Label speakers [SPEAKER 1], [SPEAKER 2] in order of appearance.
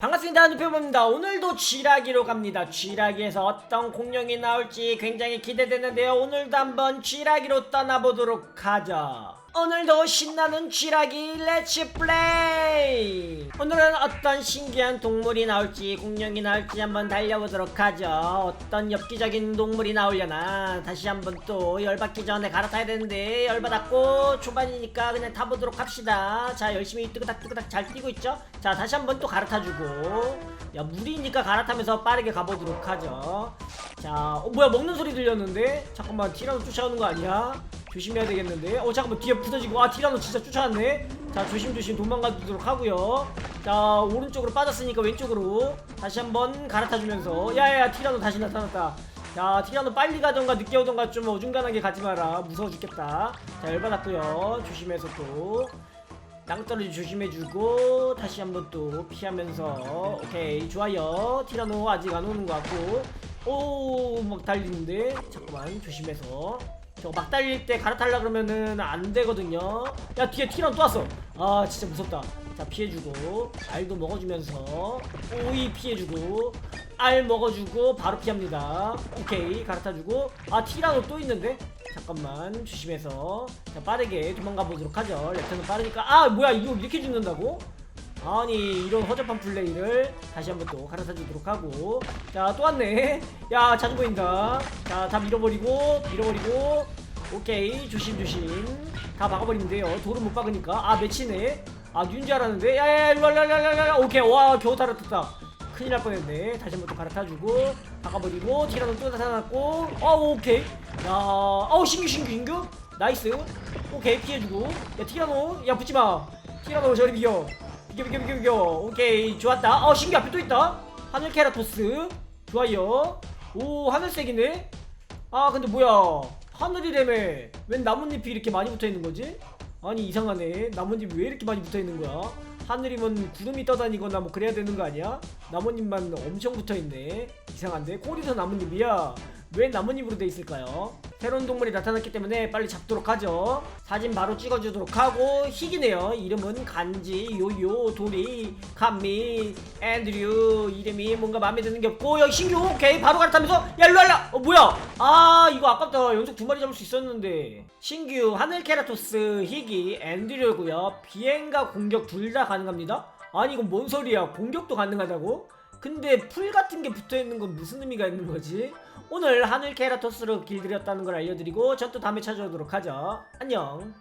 [SPEAKER 1] 반갑습니다 누표입니다. 오늘도 쥐라기로 갑니다. 쥐라기에서 어떤 공룡이 나올지 굉장히 기대되는데요. 오늘도 한번 쥐라기로 떠나보도록 하죠 오늘도 신나는 쥐라기 렛츠 플레이 오늘은 어떤 신기한 동물이 나올지 공룡이 나올지 한번 달려보도록 하죠. 어떤 엽기적인 동물이 나오려나? 다시 한번 또 열받기 전에 갈아타야 되는데 열받았고 초반이니까 그냥 타보도록 합시다. 자 열심히 뜨그닥 뜨그닥 잘 뛰고 있죠? 자 다시 한번 또 갈아타주고. 야 물이니까 갈아타면서 빠르게 가보도록 하죠. 자 어, 뭐야 먹는 소리 들렸는데? 잠깐만 티라노 쫓아오는 거 아니야 조심해야 되겠는데. 어 잠깐만 뒤에 부서지고. 아 티라노 진짜 쫓아왔네. 자 조심조심 도망가도록 하고요. 자 오른쪽으로 빠졌으니까 왼쪽으로 다시 한번 갈아타주면서. 야야야 티라노 다시 나타났다. 자 티라노 빨리 가던가 늦게 오던가 좀 어중간하게 가지 마라. 무서워 죽겠다. 자 열받았고요. 조심해서 또 땅떨어지 조심해주고 다시 한번 또 피하면서. 오케이 좋아요. 티라노 아직 안 오는 것 같고. 오막 달리는데. 잠깐만 조심해서 저거 막 달릴 때 갈아타려 그러면은 안 되거든요. 야 뒤에 티라노 또 왔어. 아 진짜 무섭다. 자 피해주고 알도 먹어주면서 오이 피해주고 알 먹어주고 바로 피합니다. 오케이 갈아타주고. 아 티라노 또 있는데? 잠깐만 조심해서. 자 빠르게 도망가 보도록 하죠. 랩터는 빠르니까. 아 뭐야 이거 이렇게 죽는다고? 아니 이런 허접한 플레이를 다시 한번 또 갈아타 주도록 하고. 자 또 왔네. 야 자주 보인다. 자 다 밀어버리고 밀어버리고. 오케이 조심조심. 다 박아버리는데요. 돌을 못 박으니까. 아 매치네. 아 뉴인 줄 알았는데. 야야야 일로와 오케이 와 겨우 달아탔다. 큰일 날 뻔했네. 다시 한번 또 갈아타주고 박아버리고 티라노 또 나타났고. 어 오케이. 야 어우 신규 신규 신규? 나이스. 오케이 피해주고. 야 티라노 야 붙지마. 티라노 저리 비겨 비겨 비겨 비겨 비겨 오케이 좋았다. 어 신규 앞에 또 있다. 하늘 케라토스. 좋아요. 오 하늘색이네. 아 근데 뭐야? 하늘이라며 웬 나뭇잎이 이렇게 많이 붙어있는 거지? 아니 이상하네. 나뭇잎이 왜 이렇게 많이 붙어있는 거야? 하늘이면 구름이 떠다니거나 뭐 그래야 되는 거 아니야? 나뭇잎만 엄청 붙어있네. 이상한데? 꼬리도 나뭇잎이야? 왜 나뭇잎으로 돼 있을까요? 새로운 동물이 나타났기 때문에 빨리 잡도록 하죠. 사진 바로 찍어주도록 하고 희귀네요. 이름은 간지 요요 도리 감미 앤드류. 이름이 뭔가 마음에 드는 게 없고 여기 신규 오케이. 바로 갈아타면서 와라! 어 뭐야? 아 이거 아깝다. 연속 두 마리 잡을 수 있었는데. 신규 하늘 케라토스 희귀 앤드류고요. 비행과 공격 둘 다 가능합니다. 아니 이건 뭔 소리야? 공격도 가능하다고? 근데 풀 같은 게 붙어 있는 건 무슨 의미가 있는 거지? 오늘 하늘 케라토스로 길들였다는 걸 알려드리고 전 또 다음에 찾아오도록 하죠. 안녕.